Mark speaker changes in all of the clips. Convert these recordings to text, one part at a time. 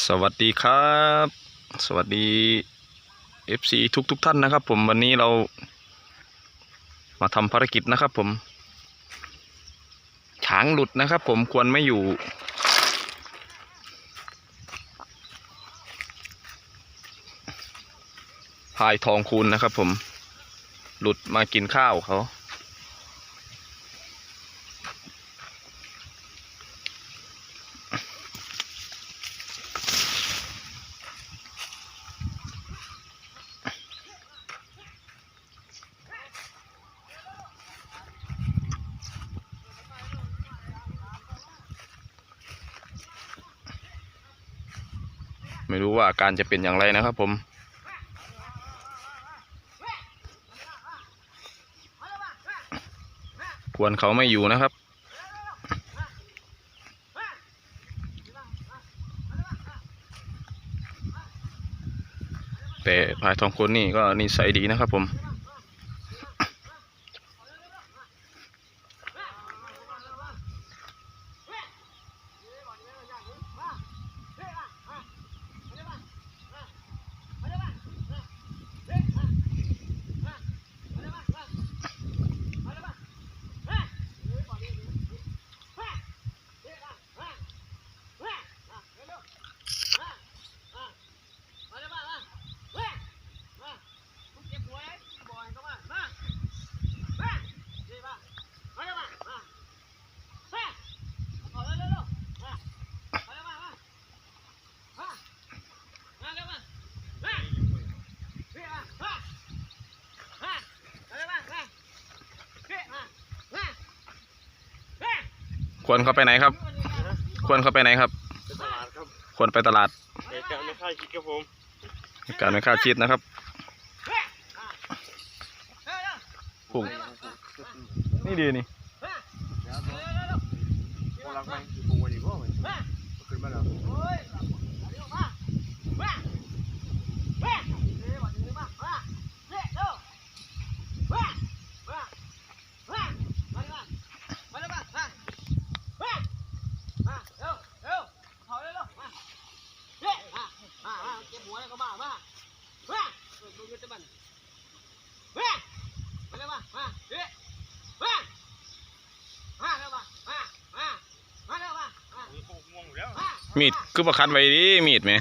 Speaker 1: สวัสดีครับ สวัสดี FC ทุกทุกท่านนะครับผมวันนี้เรามาทำภารกิจนะครับผมช้างหลุดนะครับผมควรไม่อยู่ พายทองคูณนะครับผมหลุดมากินข้าวเขา ไม่รู้ว่าการจะเป็นอย่างไรนะครับผมควรเขาไม่อยู่นะครับ แต่พายทองคนนี่ก็นิสัยดีนะครับผม ควรเขาไปไหนครับ ควรเขาไปไหนครับ
Speaker 2: ไปตลาดครับ
Speaker 1: ควรไปตลาด
Speaker 2: เหตุการณ์ไม่คาดคิดครับผม
Speaker 1: การไม่คาดคิดนะครับพุ่งนี่ดีนี่
Speaker 2: พวกเราไปปูวันนี้พ่อมันขึ้นมาแล้ว ง่วงอยู่แล้ว
Speaker 1: มีดคือประคัดไว้ดิมีดไหม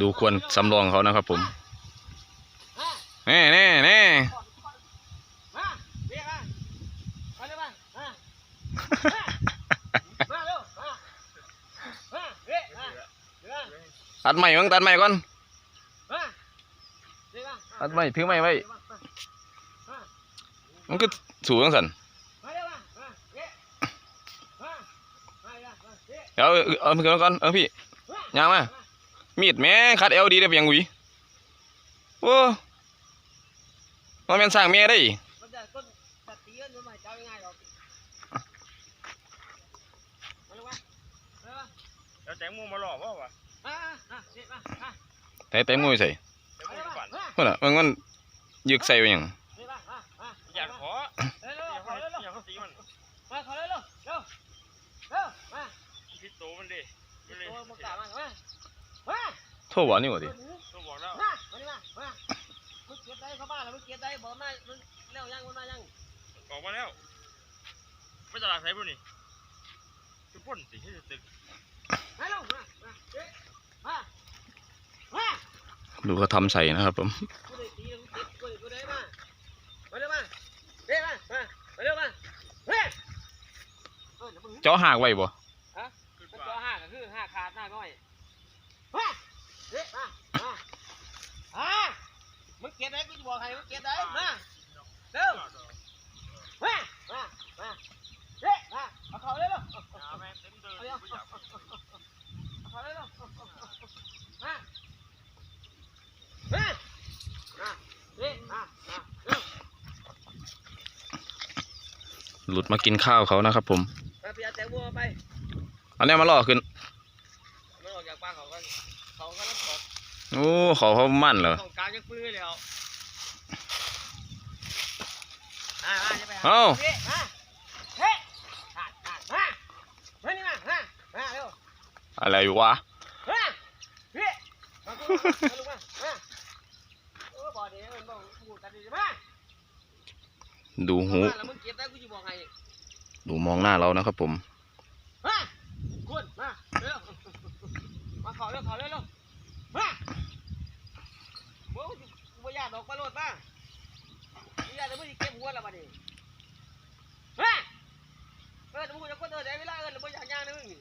Speaker 1: ดูควรสำรองเขานะครับผมแน่แน่แน่ตัดใหม่มั้งตัดใหม่ก่อนตัดใหม่ถือใหม่ไว้มันก็ สูงจังสันเดี๋ยวเอาเอามือก่อนเออพี่ยางมามีดแม่คัดเอลดีได้เพียงหวีโอ้มันเป็นสร้างแม่ได้
Speaker 3: มันจะต้นตัดตีกันอยู่ใหม่เจ้ายังไงหรอกมาเลยวะมาเลยวะ
Speaker 2: แล้วแตงโมมาหลอกว่าวะ
Speaker 3: มามาเด็ดมามา
Speaker 1: แต่แต่มือใส่
Speaker 2: แตงโมฝัน
Speaker 1: เมื่อน่ะมันมันยึกใส่ไปหยัง
Speaker 2: อยากขอ
Speaker 3: เร็ว
Speaker 2: อยาก
Speaker 3: ข
Speaker 2: ข
Speaker 3: อ
Speaker 2: อ
Speaker 3: เร็ว
Speaker 2: อยากขอสีมัน
Speaker 3: มาขอเร็วเร็วเร็วเร็วมา
Speaker 2: พิษโตมันดิมันเลย
Speaker 3: ตัวมากามามามา
Speaker 1: โทษว่านี่หว่าดิ
Speaker 2: ต้องบอกแล้ว
Speaker 3: มามาดิมามามึงเก็บได้เข้าบ้านแล้วมึงเก็บได้บอกมามึงเร็วยังมึงมายัง
Speaker 2: ออกมาแล้วไปตลาดไทยปุ่นนี่คือพ่นสิให้ตึก
Speaker 3: มาเร็วมามาเด็ดมามา
Speaker 1: ดูเขาทำใส่นะครับผม
Speaker 3: กูได้ตีแล้วกูเก็บกูได้กูได้มามาเร็วมาเด็ดมามามาเร็วมาเฮ้ยเออเดี๋ยวมึง
Speaker 1: เจ้าหากไว้บ่
Speaker 2: คือ
Speaker 3: มัน
Speaker 2: ว่า
Speaker 3: ตัวห้าก็คือห้าขาดหน้าน้อยมาเด็ดมามาอ่ามึงเก็บได้กูจะบอกให้มึงเก็บได้มาเร็วมามามาเด็มาเอาเขาเลยลูก
Speaker 2: หาแม่เต็มเดิน
Speaker 3: เอา
Speaker 2: ไม่
Speaker 3: เอา
Speaker 2: อยาก
Speaker 3: เอาเขาเลยลูกมามามาเด็มามาเร็ว
Speaker 1: หลุดมากินข้าวเขานะครับผม
Speaker 3: วัวไป
Speaker 1: อันนี้มาล่อขึ้น
Speaker 3: มันออกจากปากเขาก็เขาก็รับขอ
Speaker 1: โอ้เขาเขามั่นเหรอ
Speaker 3: ของกลางยังปื้อเลยเอาอะไร
Speaker 1: ว
Speaker 3: อยู่วมัดูหู
Speaker 1: ดูมองหน้าเรานะครับผม
Speaker 3: เร็วมาขอเร็วขอเร็วเร็วมาบ่กูบ่อยาดอกมาโลดมากูอยากจะมึงเก็บหัวแล้วบัดนี้มาเอิ้นมึงจะกดเดินได้เวลาเอิ้นแล้วบ่อยากย่างนะมึงนี่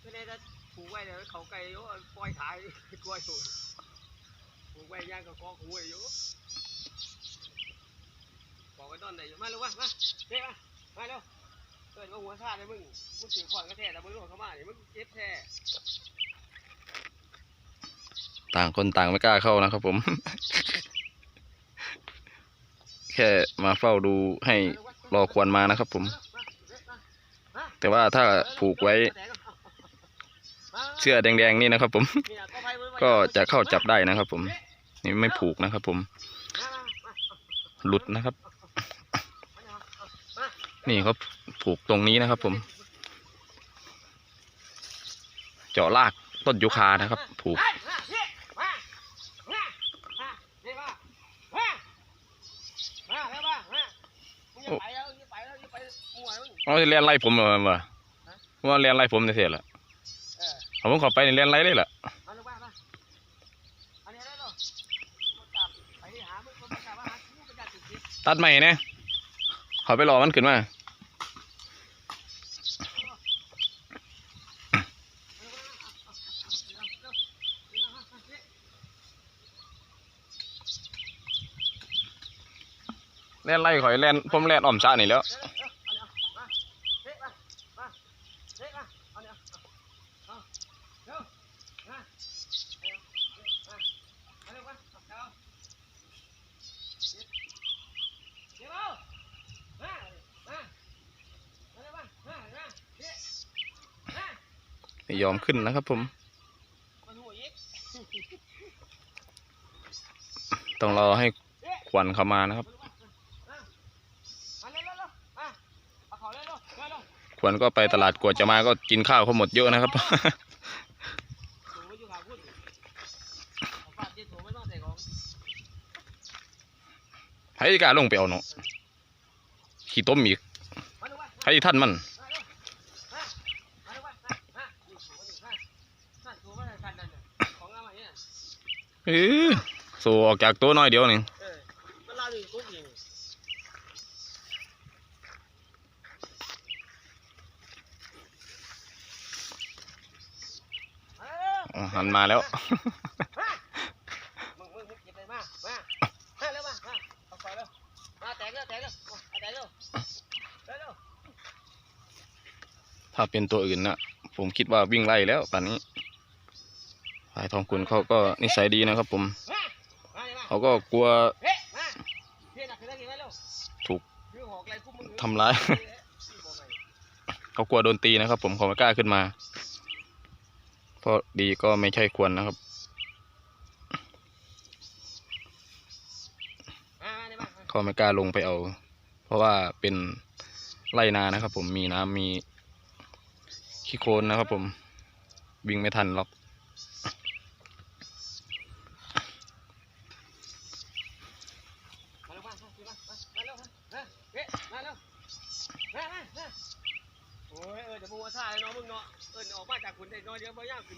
Speaker 3: ไม่ได้จะผูกไว้เดี๋ยวเขาไก่โยปล่อยขายกล้วยสูผูกไว้ย่างกับกอกหัวอยู่ บอกไว้ตอนไหนอยู่มาลูกมามาเด็กมามาเร็วเกิดว่าหัวซาดเลยมึงมึงถือขอนก็แท้แต่มึงหลดเข้ามาเนี่ยมึงเจ็บแท้
Speaker 1: ต่างคนต่างไม่กล้าเข้านะครับผม แค่มาเฝ้าดูให้รอควรมานะครับผม แต่ว่าถ้าผูกไว้ เสื้อแดงๆนี่นะครับผม ก็จะเข้าจับได้นะครับผม นี่ไม่ผูกนะครับผม หลุดนะครับ นี่เขาผูกตรงนี้นะครับ ผม เจาะรากต้นยูคานะครับ ผูกเอาเรียนไล่ผมเหรอวะว่าเรียนไล่ผมในเสียละเอาผมขอไปนี่เรียนไล่เลยล่ะตัดใหม่เนี่ยเขาไปรอมันขึ้นมา เล่นไล่ข่อยเล่นผมเล่นอ่อมซ่านี่แล้วไม่ยอมขึ้นนะครับผม ต้องรอให้ควันเข้ามานะครับ ควันก็ไปตลาดกว่าจะมาก็กินข้าวเขาหมดเยอะนะครับ ให้กล้าลงไปเอาเนาะขี้ต้มอีกให้ท่านมันเออสู้ออกจากตัวน้อยเดียวหนี่อ๋อ หันมาแล้ว
Speaker 3: มึงมึงมึงก็บเลยมามามาเร็วมามาเอาขอเร็วมาแตกเร็วแตกเร็วแตกเร็วเร็ว
Speaker 1: ถ้าเป็นตัวอื่นนะผมคิดว่าวิ่งไล่แล้วป่านนี้พายทองคุณเขาก็นิสัยดีนะครับ ผม
Speaker 3: เขา
Speaker 1: ก็กลัวถูกทำร้ายเขากลัวโดนตีนะครับ ผมเขาไม่กล้าขึ้นมา ก็ดีก็ไม่ใช่ควรนะครับ
Speaker 3: มามาเขา
Speaker 1: ไม่กล้าลงไปเอา เพราะว่าเป็นไรนานะครับ ผมมีน้ำมีขี้โคลนนะครับ ผมวิ่งไม่ทันหรอก
Speaker 3: มาเร็วมามามามาเร็วมามาเฮ้มาเร็วมามามาโอ้ยเออเดี๋ยวมึงว่าท่าเลยเนาะมึงเนาะเออออกมาจากขุนได้น้อยเดียวบ่ย่างขึ้นมาอีกมามา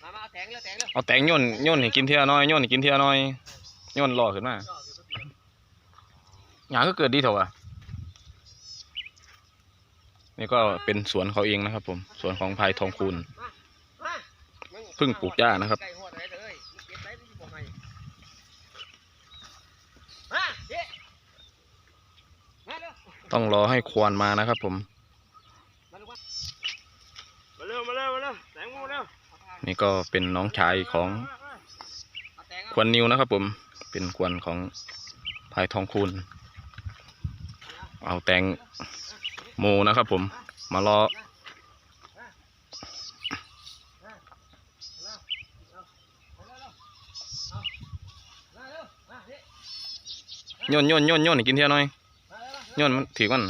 Speaker 3: เอาแทงเร็วแทงเร็ว
Speaker 1: เอาแตงโย่นโย่นให้กินเทียน้อยโย่นให้กินเทียน้อยโย่นหล่อขึ้นมาหยาก็เกิดดีเถอะวะนี่ก็เป็นสวนเขาเองนะครับ ผมสวนของพายทองคูณเพิ่งปลูกหญ้านะครับ
Speaker 3: ไก่หอดอะไรเถอะเอ้ยมึงเก็บไว้มึงสิบอกให้มาเย้มาเร็ว
Speaker 1: ต้องรอให้ควานมานะครับผม นี่ก็เป็นน้องชายของควนนิวนะครับผม เป็นควนของพายทองคุณเอาแตงโมนะครับผม มาล้อย่นย่นย่นย้อนกินเท่าน้อยย่นมันถือ
Speaker 3: กัน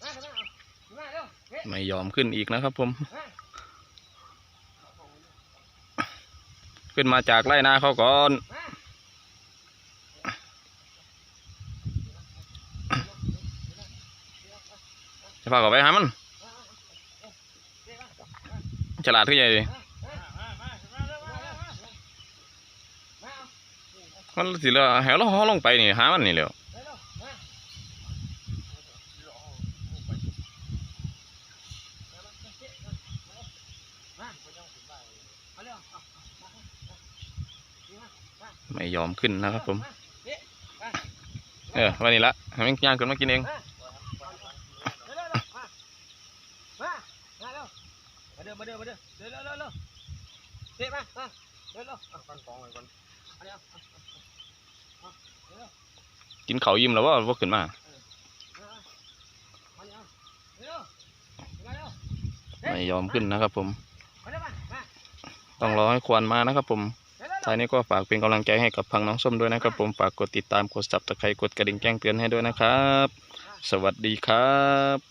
Speaker 3: ไมเอามาเร็วเฮ้ย
Speaker 1: ไม่ยอมขึ้นอีกนะครับผม ขึ้นมาจากไร่นาเขาก่อนจะพาเขาไปหามัน ฉลาดขึ้นใหญ่เลย
Speaker 2: มั
Speaker 1: นสิเราให้เราห้อลงไปนี่หามันนี่แล้วไม่ยอมขึ้นนะครับผม
Speaker 3: เฮ้ยมา
Speaker 1: เออวันนี้ละให้มันย่างขึ้นมากินเอง
Speaker 3: มาเร็วๆๆมามามาเร็วมาเด้อมาเด้อมาเด้อเร็วๆๆๆ เฮ้ยมามาเร็วๆเอา
Speaker 2: ฟังกองไว้ก่อน
Speaker 3: เอาเร็วเอาเอาเร็ว
Speaker 1: กินเขาวยิ้มแล้วว่าว่าขึ้นมา
Speaker 3: มา มาเร็วเร็วมาเร็ว
Speaker 1: ไม่ยอมขึ้นนะครับ ผม
Speaker 3: มาเร็วมามา
Speaker 1: ต้องรอให้ควานมานะครับ ผม
Speaker 3: เร็วๆ
Speaker 1: ท้ายนี้ก็ฝากเป็นกำลังใจให้กับพังน้องส้มด้วยนะครับ ผมฝากกดติดตามกด subscribe กดกระดิ่งแจ้งเตือนให้ด้วยนะครับ สวัสดีครับ